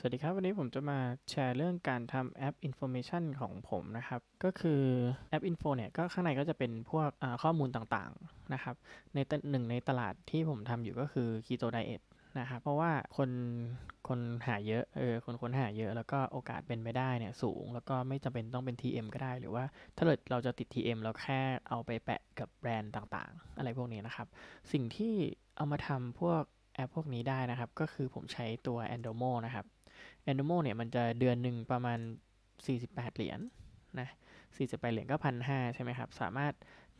สวัสดีครับ วันนี้ผมจะมาแชร์เรื่องการทำแอป Information ของผมนะครับ ก็คือแอป Info เนี่ยก็ข้างในก็จะเป็นพวกข้อมูลต่างๆนะครับ ในหนึ่งในตลาดที่ผมทำอยู่ก็คือ Keto Diet นะครับเพราะว่าคนคนหาเยอะเออคนค้นหาเยอะ แล้วก็โอกาสเป็นไปได้เนี่ยสูง แล้วก็ไม่จำเป็นต้องเป็น TM ก็ได้ หรือว่าถ้าเกิดเราจะติด TM เราแค่เอาไปแปะกับแบรนด์ต่างๆ อะไรพวกนี้นะครับ สิ่งที่เอามาทำพวกแอปพวกนี้ได้นะครับ ก็คือผมใช้ตัว Andomo นะครับ Andomo เนี่ยมันจะเดือนหนึ่งประมาณ 48 เหรียญนะ48 เหรียญก็พันห้าใช่ไหมครับ สามารถ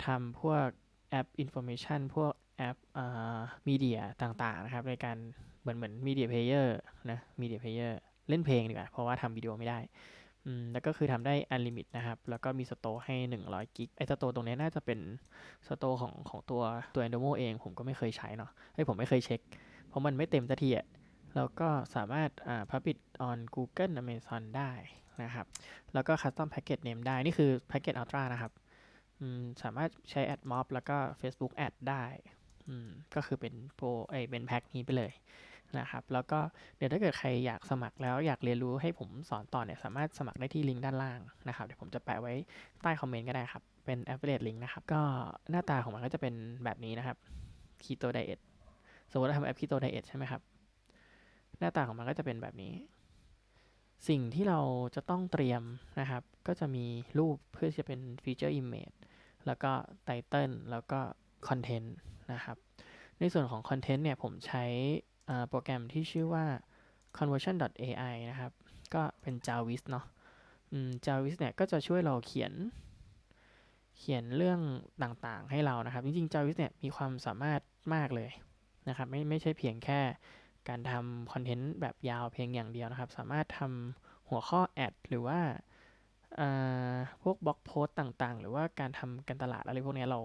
ทำพวกแอป Information พวกแอปเอ่ามีเดียต่างๆนะครับ ในการเหมือนเหมือนมีเดียเพลเยอร์นะมีเดียเพลเยอร์เล่นเพลงดีกว่า เพราะว่าทำวิดีโอไม่ได้อืมแล้วก็คือทำได้ Unlimit นะครับ แล้วก็มีสโตให้ 100 กิก ไอ้สโตตรงนี้น่าจะเป็นสโตของของตัวตัว Andomo เอง ผมก็ไม่เคยใช้เนาะเฮ้ยผมไม่เคยเช็ค เพราะมันไม่เต็มสักทีอะ แล้วก็สามารถอ่า publish on Google Amazon ได้นะครับ แล้วก็ custom package name ได้ นี่คือ package ultra นะครับสามารถใช้ ad mob แล้วก็ Facebook ad ได้ก็คือเป็นโปรเอเป็นแพ็คนี้ไปเลยนะครับ แล้วก็เดี๋ยวถ้าเกิดใครอยากสมัครแล้วอยากเรียนรู้ให้ผมสอนต่อเนี่ย สามารถสมัครได้ที่ลิงก์ด้านล่างนะครับ เดี๋ยวผมจะแปะไว้ใต้คอมเมนต์ก็ได้ครับ เป็น affiliate link นะครับ ก็หน้าตาของมันก็จะเป็นแบบนี้นะครับ Keto Diet สมมติเราทำแอป Keto Diet ใช่ไหมครับ หน้าตาของมันก็จะเป็นแบบนี้ สิ่งที่เราจะต้องเตรียมนะครับ ก็จะมีรูปเพื่อจะเป็นฟีเจอร์ image แล้วก็ไตเติลแล้วก็คอนเทนต์นะครับ ในส่วนของคอนเทนต์เนี่ยผมใช้โปรแกรมที่ชื่อว่า conversion.ai นะครับ ก็เป็น Jarvis เนาะ Jarvis เนี่ยก็จะช่วยเราเขียน เขียนเรื่องต่างๆให้เรานะครับ จริงๆ Jarvis เนี่ยมีความสามารถมากเลยนะครับ ไม่ไม่ใช่เพียงแค่ การทำคอนเทนต์แบบยาวเพียงอย่างเดียวนะครับ สามารถทำหัวข้อแอดหรือว่าพวกบล็อกโพสต์ต่างๆ หรือว่าการทำการตลาดอะไรพวกนี้เรา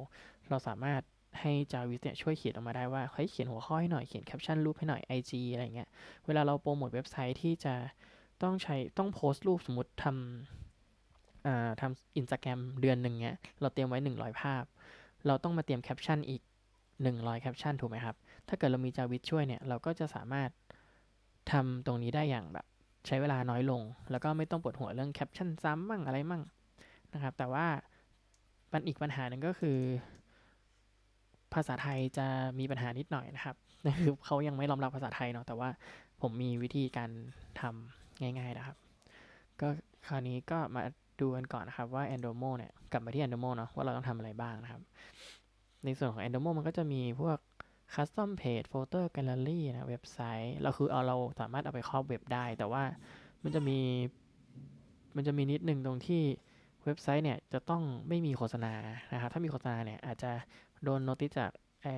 เราสามารถให้ Jarvis เนี่ยช่วยเขียนออกมาได้ว่าเฮ้ยเขียนหัวข้อให้หน่อยเขียนแคปชั่นรูปให้หน่อย IG อะไรเงี้ยเวลาเราโปรโมทเว็บไซต์ที่จะต้องใช้ต้องโพสต์รูปสมมติทำอ่าทำอินสตาแกรมเดือนหนึ่งเนี้ยเราเตรียมไว้ 100 ภาพ เราต้องมาเตรียมแคปชั่นอีก 100 แคปชั่นถูกไหมครับ ถ้าเกิดเรามีจาวิสช่วยเนี่ย เราก็จะสามารถทำตรงนี้ได้อย่างแบบ ใช้เวลาน้อยลง แล้วก็ไม่ต้องปวดหัวเรื่องแคปชั่นซ้ำมั่งอะไรมั่งนะครับ แต่ว่าปัญอีกปัญหาหนึ่งก็คือ ภาษาไทยจะมีปัญหานิดหน่อยนะครับคือเขายังไม่รองรับภาษาไทยเนาะแต่ว่าผมมีวิธีการทำง่าย ๆนะครับ ก็คราวนี้ก็มาดูกันก่อนนะครับว่า Endomo เนี่ย กลับมาที่ Endomo เนาะว่าเราต้องทำอะไรบ้างนะครับ ในส่วนของ Endomo มันก็จะมีพวก Custom Page Photo Gallery นะเว็บไซต์เราคือเอาเราสามารถเอาไปครอบเว็บได้ แต่ว่ามันจะมีมันจะมีนิดนึงตรงที่เว็บไซต์เนี่ยจะต้องไม่มีโฆษณานะครับ ถ้ามีโฆษณาเนี่ยอาจจะโดนโนติจากไอ้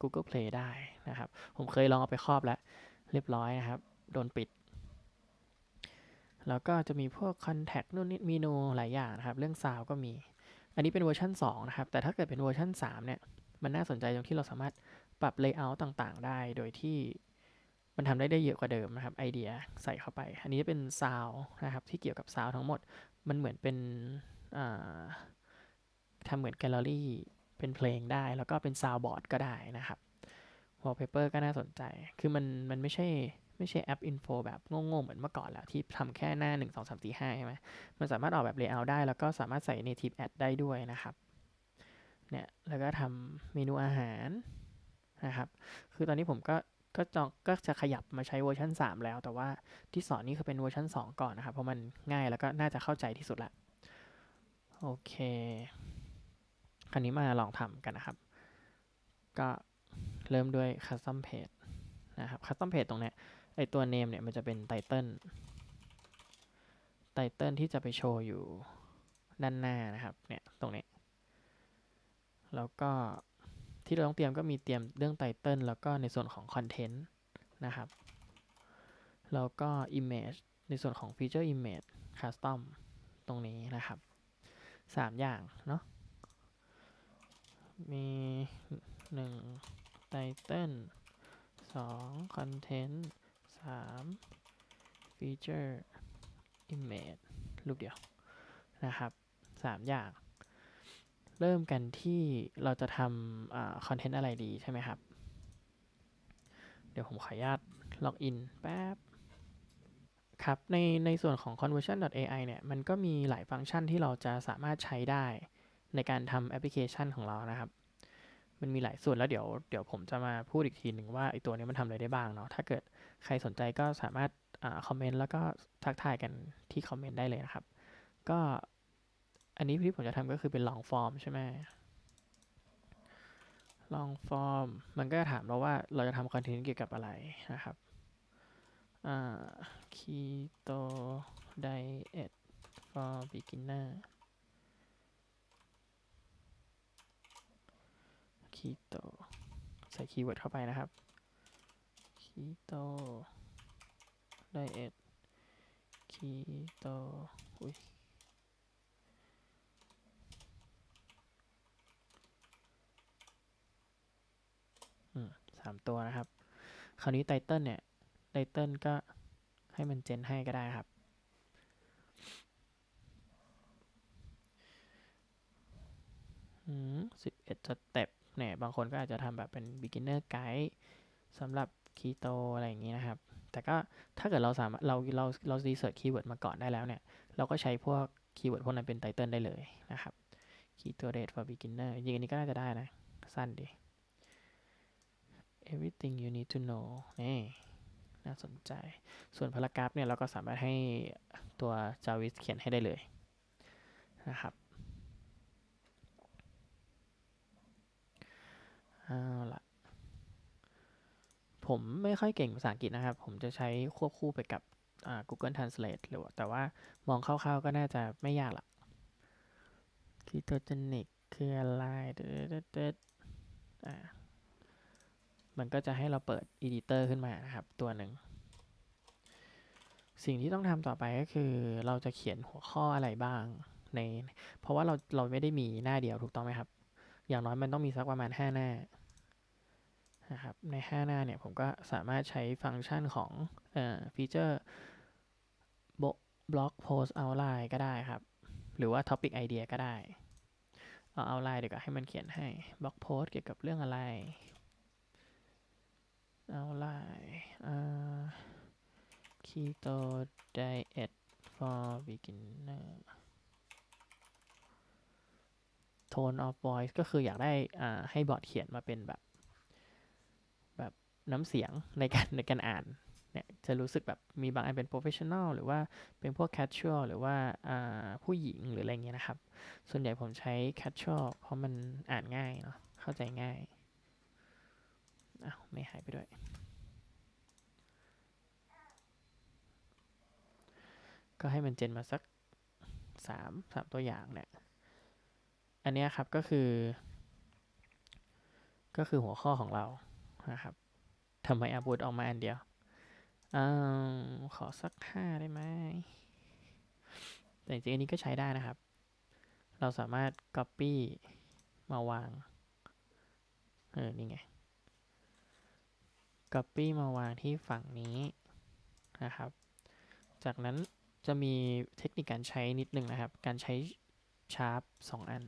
Google Play ได้นะครับ ผมเคยลองเอาไปครอบแล้ว เรียบร้อยนะครับ โดนปิด แล้วก็จะมีพวก Contact นู่นนี่เมนูหลายอย่างนะครับ เรื่องซาวก็มี อันนี้เป็นเวอร์ชัน2นะครับ แต่ถ้าเกิดเป็นเวอร์ชัน3เนี่ย มันน่าสนใจตรงที่เราสามารถปรับ layout ต่างๆ ได้ โดยที่มันทำได้ได้เยอะกว่าเดิมนะครับไอเดียใส่เข้าไป อันนี้เป็นซาวนะครับที่เกี่ยวกับซาวทั้งหมด มันเหมือนเป็นอ่าทำเหมือนแกลเลอรี่เป็นเพลงได้ แล้วก็เป็นซาวบอร์ดก็ได้นะครับ wallpaper ก็น่าสนใจ คือมันมันไม่ใช่ไม่ใช่แอป info แบบโง่ๆเหมือนเมื่อก่อนแล้ว ที่ทำแค่หน้า 1 2 3 4 5ใช่ไหมมันสามารถออกแบบ layout ได้ แล้วก็สามารถใส่ native ad ได้ด้วยนะครับ เนี่ยแล้วก็ทำเมนูอาหารนะครับคือตอนนี้ผมก็ก็จองก็จะขยับมาใช้เวอร์ชัน3 แล้ว แต่ว่าที่สอนนี่คือเป็นเวอร์ชัน2 ก่อนนะครับ เพราะมันง่ายแล้วก็น่าจะเข้าใจที่สุดละโอเค คราวนี้มาลองทำกันนะครับ ก็เริ่มด้วย custom page นะครับ custom page ตรงเนี้ยไอตัว name เนี่ยมันจะเป็น title title ที่จะไปโชว์อยู่ด้านหน้านะครับเนี่ยตรงนี้ แล้วก็ที่เราต้องเตรียมก็มีเตรียมเรื่อง title แล้วก็ในส่วนของ content นะครับ แล้วก็ image ในส่วนของ feature image custom ตรงนี้นะครับสามอย่างเนาะ มีหนึ่ง title สอง content สาม feature image รูปเดียวนะครับสามอย่าง เริ่มกันที่เราจะทำคอนเทนต์อะไรดีใช่ไหมครับ เดี๋ยวผมขออนุญาตล็อกอินแป๊บครับในในส่วนของ conversion.ai เนี่ย มันก็มีหลายฟังก์ชันที่เราจะสามารถใช้ได้ในการทำแอปพลิเคชันของเรานะครับ มันมีหลายส่วนแล้วเดี๋ยวเดี๋ยวผมจะมาพูดอีกทีหนึ่งว่าไอตัวนี้มันทำอะไรได้บ้างเนาะ ถ้าเกิดใครสนใจก็สามารถคอมเมนต์แล้วก็ทักทายกันที่คอมเมนต์ได้เลยนะครับ ก็ อันนี้ที่ผมจะทำก็คือเป็นลองฟอร์มใช่ไหมลองฟอร์มมันก็จะถามเราว่าเราจะทำคอนเทนต์เกี่ยวกับอะไรนะครับคีโตไดเอท for beginner keto ใส่คีย์เวิร์ดเข้าไปนะครับ keto diet keto อุ้ย 3 ตัวนะครับ คราวนี้ไตเติลเนี่ยไตเติลก็ให้มันเจนให้ก็ได้ครับ อืมสิบเอ็ดสเต็ปเนี่ย บางคนก็อาจจะทำแบบเป็น beginner guide สำหรับ keto อะไรอย่างนี้นะครับ แต่ก็ถ้าเกิดเราสามารถเราเราเราดีเซิร์ชคีย์เวิร์ดมาก่อนได้แล้วเนี่ย เราก็ใช้พวกคีย์เวิร์ดพวกนั้นเป็นไตเติลได้เลยนะครับ keto ตเดท for beginner จริงอันนี้ก็น่าจะได้นะ สั้นดี everything you need to know นี่น่าสนใจ ส่วนพารากราฟเนี่ยเราก็สามารถให้ตัว Jarvis เขียนให้ได้เลยนะครับเอาละผมไม่ค่อยเก่งภาษาอังกฤษนะครับ ผมจะใช้ควบคู่ไปกับ Google Translate หรือแต่ว่ามองคร่าวๆก็น่าจะไม่ยากหรอก ketogenic คืออะไรเด็ดๆอ่า มันก็จะให้เราเปิด editor ขึ้นมานะครับ ตัวหนึ่ง สิ่งที่ต้องทำต่อไปก็คือ เราจะเขียนหัวข้ออะไรบ้างใน เพราะว่าเราเราไม่ได้มีหน้าเดียวถูกต้องไหมครับ อย่างน้อยมันต้องมีสักประมาณ 5 หน้านะครับ ใน 5 หน้าเนี่ยผมก็สามารถใช้ฟังก์ชันของออฟีเจอร์บล็อกโพสเอาไลน์ก็ได้ครับ หรือว่า Topic Idea ก็ได้ เอาเอาไลน์เดี๋ยวก็ให้มันเขียนให้บล็อกโพสเกี่ยวกับเรื่องอะไร เอาไลน์อ่า keto diet for beginner tone of voice ก็คืออยากได้อ่าให้บอร์ดเขียนมาเป็นแบบ แบบน้ำเสียงในการในการอ่านเนี่ยจะรู้สึกแบบมีบางอันเป็น professional หรือว่าเป็นพวก casual หรือว่าผู้หญิงหรืออะไรเงี้ยนะครับ ส่วนใหญ่ผมใช้ casual เพราะมันอ่านง่ายเนาะเข้าใจง่าย อ้าวไม่หายไปด้วย ก็ให้มันเจนมาสักสามสามตัวอย่างเนี่ย อันนี้ครับก็คือ ก็คือหัวข้อของเรานะครับทำไมอาบูดออกมาอันเดียวอขอสักห้าได้ไหมแต่จริงๆอันนี้ก็ใช้ได้นะครับ เราสามารถ Copy มาวาง เออ นี่ไง Copy มาวางที่ฝั่งนี้นะครับ จากนั้นจะมีเทคนิคการใช้นิดนึงนะครับ การใช้ชาร์ปสองอัน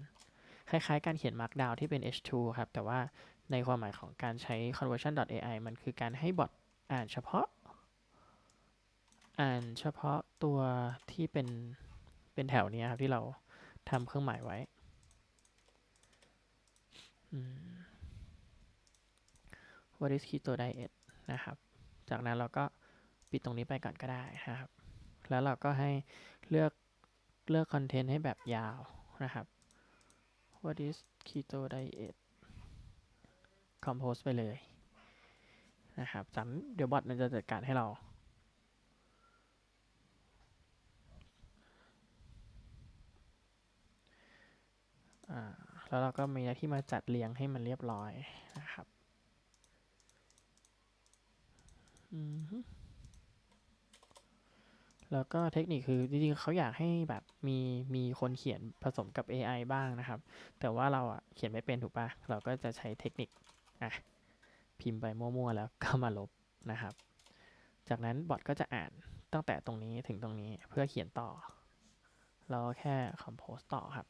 คล้ายๆ การเขียน Markdown ที่เป็น H2 ครับ แต่ว่าในความหมายของการใช้ conversion.ai มันคือการให้บอทอ่านเฉพาะ อ่านเฉพาะตัวที่เป็น เป็นแถวนี้ครับ ที่เราทำเครื่องหมายไว้ What is keto diet นะครับ จากนั้นเราก็ปิดตรงนี้ไปก่อนก็ได้นะครับ แล้วเราก็ให้เลือกเลือกคอนเทนต์ให้แบบยาวนะครับ What is keto diet compose ไปเลยนะครับจากเดี๋ยวบอทมันจะจัดการให้เราแล้วเราก็มีหน้าที่มาจัดเรียงให้มันเรียบร้อยนะครับ แล้วก็เทคนิคคือจริงๆเขาอยากให้แบบมีมีคนเขียนผสมกับ AI บ้างนะครับ แต่ว่าเราอะเขียนไม่เป็นถูกปะเราก็จะใช้เทคนิคอะพิมพ์ไปมั่วๆแล้วก็มาลบนะครับ จากนั้นบอทก็จะอ่านตั้งแต่ตรงนี้ถึงตรงนี้เพื่อเขียนต่อ เราแค่ compose ต่อครับ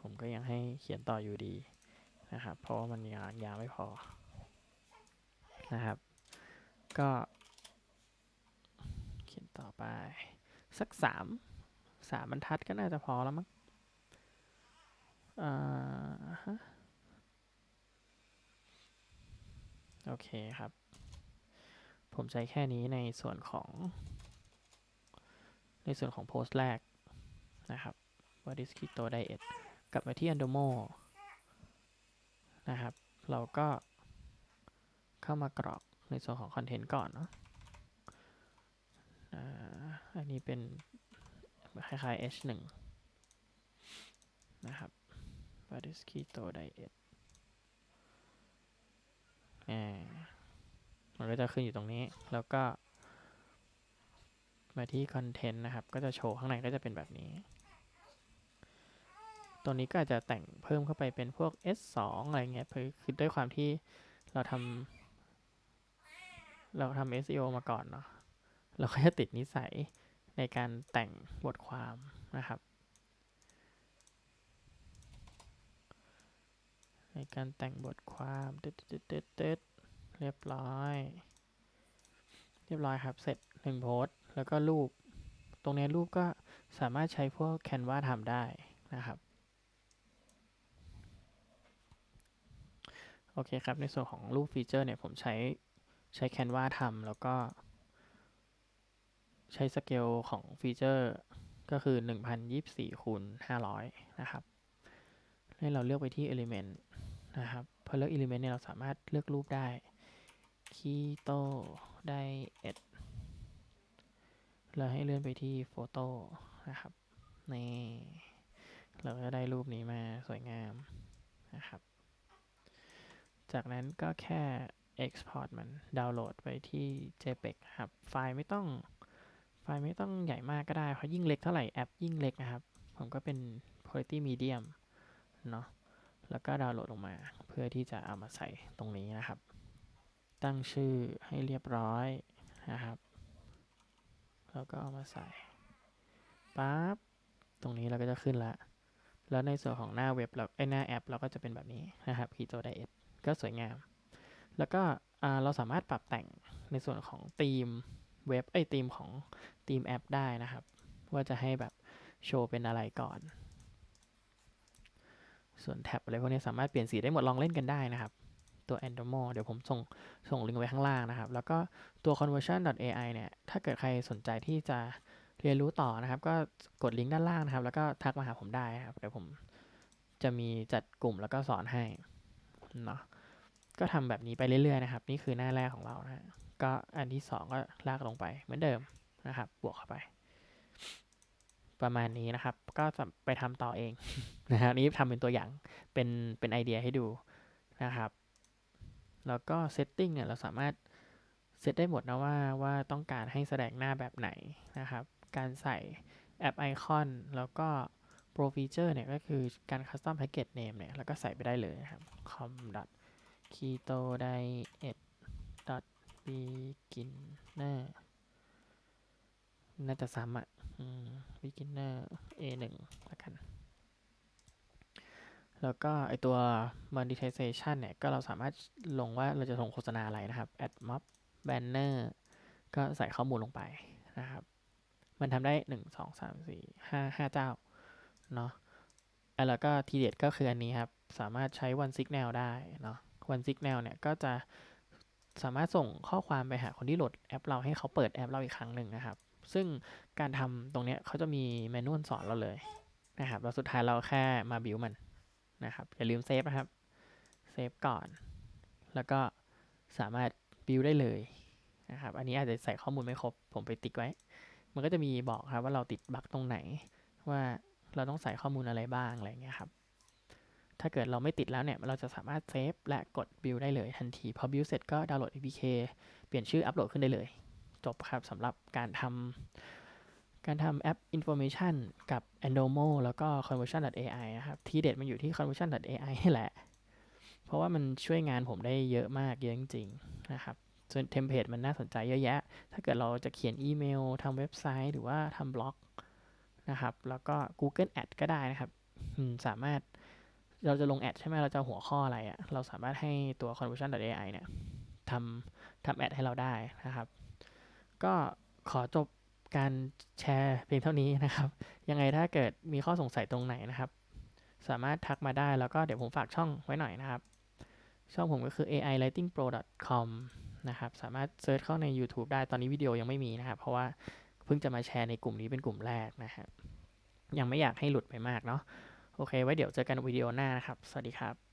ผมก็ยังให้เขียนต่ออยู่ดีนะครับ เพราะว่ามันยังยาวไม่พอนะครับ ก็เขียนต่อไป สักสามสามบรรทัดก็น่าจะพอแล้วมั้งอ่าฮะโอเคครับ ผมใช้แค่นี้ในส่วนของ ในส่วนของโพสต์แรกนะครับ what is keto diet กลับมาที่ Andomo นะครับ เราก็เข้ามากรอกในส่วนของคอนเทนต์ก่อนเนาะอันนี้เป็นคล้ายๆ H1 นะครับ what is keto diet อ่ามันก็จะขึ้นอยู่ตรงนี้ แล้วก็ มาที่คอนเทนต์นะครับ ก็จะโชว์ข้างในก็จะเป็นแบบนี้ ตัวนี้ก็อาจจะแต่งเพิ่มเข้าไปเป็นพวก S2 อะไรเงี้ยคือคือด้วยความที่เราทำเราทำ SEO มาก่อนเนาะ เราก็จะติดนิสัยในการแต่งบทความนะครับ ในการแต่งบทความตึ๊ดตึ๊ดตึ๊ดตึ๊ดเรียบร้อย เรียบร้อยครับ เสร็จหนึ่งโพสต แล้วก็รูป ตรงนี้รูปก็สามารถใช้พวก Canva ทำได้นะครับ โอเคครับ ในส่วนของรูปฟีเจอร์เนี่ยผมใช้ใช้ Canva ทำแล้วก็ใช้สเกลของฟีเจอร์ก็คือ 1024คูณ500 นะครับ ให้เราเลือกไปที่ Element นะครับ พอเลือก Element เนี่ยเราสามารถเลือกรูปได้ Keto Diet เราให้เลื่อนไปที่โฟโต้นะครับนี่เราก็ได้รูปนี้มาสวยงามนะครับ จากนั้นก็แค่ Export มันดาวน์โหลดไปที่ JPEG ครับ ไฟล์ไม่ต้องไฟล์ไม่ต้องใหญ่มากก็ได้ เพราะยิ่งเล็กเท่าไหร่แอปยิ่งเล็กนะครับ ผมก็เป็น quality medium เนาะแล้วก็ดาวน์โหลดลงมา เพื่อที่จะเอามาใส่ตรงนี้นะครับ ตั้งชื่อให้เรียบร้อยนะครับ แล้วก็เอามาใส่ปั๊บตรงนี้เราก็จะขึ้นละ แล้วในส่วนของหน้าเว็บเราไอหน้าแอป เราก็จะเป็นแบบนี้นะครับ Keto Diet ก็สวยงาม แล้วก็เราสามารถปรับแต่งในส่วนของธีมเว็บไอธีมของธีมแอปได้นะครับ ว่าจะให้แบบโชว์เป็นอะไรก่อน ส่วนแท็บอะไรพวกนี้สามารถเปลี่ยนสีได้หมดลองเล่นกันได้นะครับ ตัว Endomo เดี๋ยวผมส่งส่งลิงก์ไว้ข้างล่างนะครับ แล้วก็ตัว conversion.ai เนี่ย ถ้าเกิดใครสนใจที่จะเรียนรู้ต่อนะครับ ก็กดลิงก์ด้านล่างนะครับ แล้วก็ทักมาหาผมได้ครับ เดี๋ยวผมจะมีจัดกลุ่มแล้วก็สอนให้เนาะ ก็ทำแบบนี้ไปเรื่อยๆนะครับ นี่คือหน้าแรกของเรานะก็อันที่สองก็ลากลงไปเหมือนเดิมนะครับ บวกเข้าไป ประมาณนี้นะครับ ก็ไปทำต่อเองนะครับนี้ทำเป็นตัวอย่างเป็นเป็นไอเดียให้ดูนะครับ แล้วก็เซตติ้งเนี่ยเราสามารถเซตได้หมดนะว่าว่าต้องการให้แสดงหน้าแบบไหนนะครับ การใส่แอปไอคอนแล้วก็โปรฟีเจอร์เนี่ยก็คือการคัสตอมแพ็กเกจเนมเนี่ยแล้วก็ใส่ไปได้เลยนะครับ com keto diet beginner น่าจะซ้ำอะ beginner a1 ละกัน แล้วก็ไอตัว monetization เนี่ย ก็เราสามารถลงว่าเราจะลงโฆษณาอะไรนะครับ ad mob banner ก็ใส่ข้อมูลลงไปนะครับ มันทำได้หนึ่งสองสามสี่ห้าห้าเจ้าเนาะแล้วก็ทีเด็ดก็คืออันนี้ครับ สามารถใช้ one signal ได้เนาะ one signal เนี่ย ก็จะสามารถส่งข้อความไปหาคนที่โหลดแอปเราให้เขาเปิดแอปเราอีกครั้งหนึ่งนะครับ ซึ่งการทำตรงนี้เขาจะมีแมนนวลสอนเราเลยนะครับแล้วสุดท้ายเราแค่มาบิวมัน นะครับ อย่าลืมเซฟนะครับ เซฟก่อน แล้วก็สามารถบิวได้เลยนะครับ อันนี้อาจจะใส่ข้อมูลไม่ครบ ผมไปติ๊กไว้ มันก็จะมีบอกครับว่าเราติดบั๊กตรงไหน ว่าเราต้องใส่ข้อมูลอะไรบ้างอะไรเงี้ยครับ ถ้าเกิดเราไม่ติดแล้วเนี่ย เราจะสามารถเซฟและกดบิลได้เลยทันที พอบิลเสร็จก็ดาวน์โหลด APK เปลี่ยนชื่ออัปโหลดขึ้นได้เลย จบครับสำหรับการทำ การทำแอป Information กับ Endomo แล้วก็ Conversion.ai นะครับ ที่เด็ดมันอยู่ที่ Conversion.ai นี่แหละ เพราะว่ามันช่วยงานผมได้เยอะมากเยอะจริงๆนะครับ ส่วนเทมเพลตมันน่าสนใจเยอะแยะ ถ้าเกิดเราจะเขียนอีเมลทำเว็บไซต์หรือว่าทำบล็อกนะครับ แล้วก็ Google Ad ก็ได้นะครับ สามารถเราจะลงแอดใช่ไหมเราจะหัวข้ออะไรอะ่ะ เราสามารถให้ตัว conversion.ai เนี่ยทำทำแอดให้เราได้นะครับ ก็ขอจบ การแชร์เพียงเท่านี้นะครับ ยังไงถ้าเกิดมีข้อสงสัยตรงไหนนะครับ สามารถทักมาได้แล้วก็เดี๋ยวผมฝากช่องไว้หน่อยนะครับ ช่องผมก็คือ aiwritingpro.com นะครับ สามารถเซิร์ชเข้าใน YouTube ได้ตอนนี้วิดีโอยังไม่มีนะครับ เพราะว่าเพิ่งจะมาแชร์ในกลุ่มนี้เป็นกลุ่มแรกนะครับยังไม่อยากให้หลุดไปมากเนาะโอเค ไว้เดี๋ยวเจอกันวิดีโอหน้านะครับ สวัสดีครับ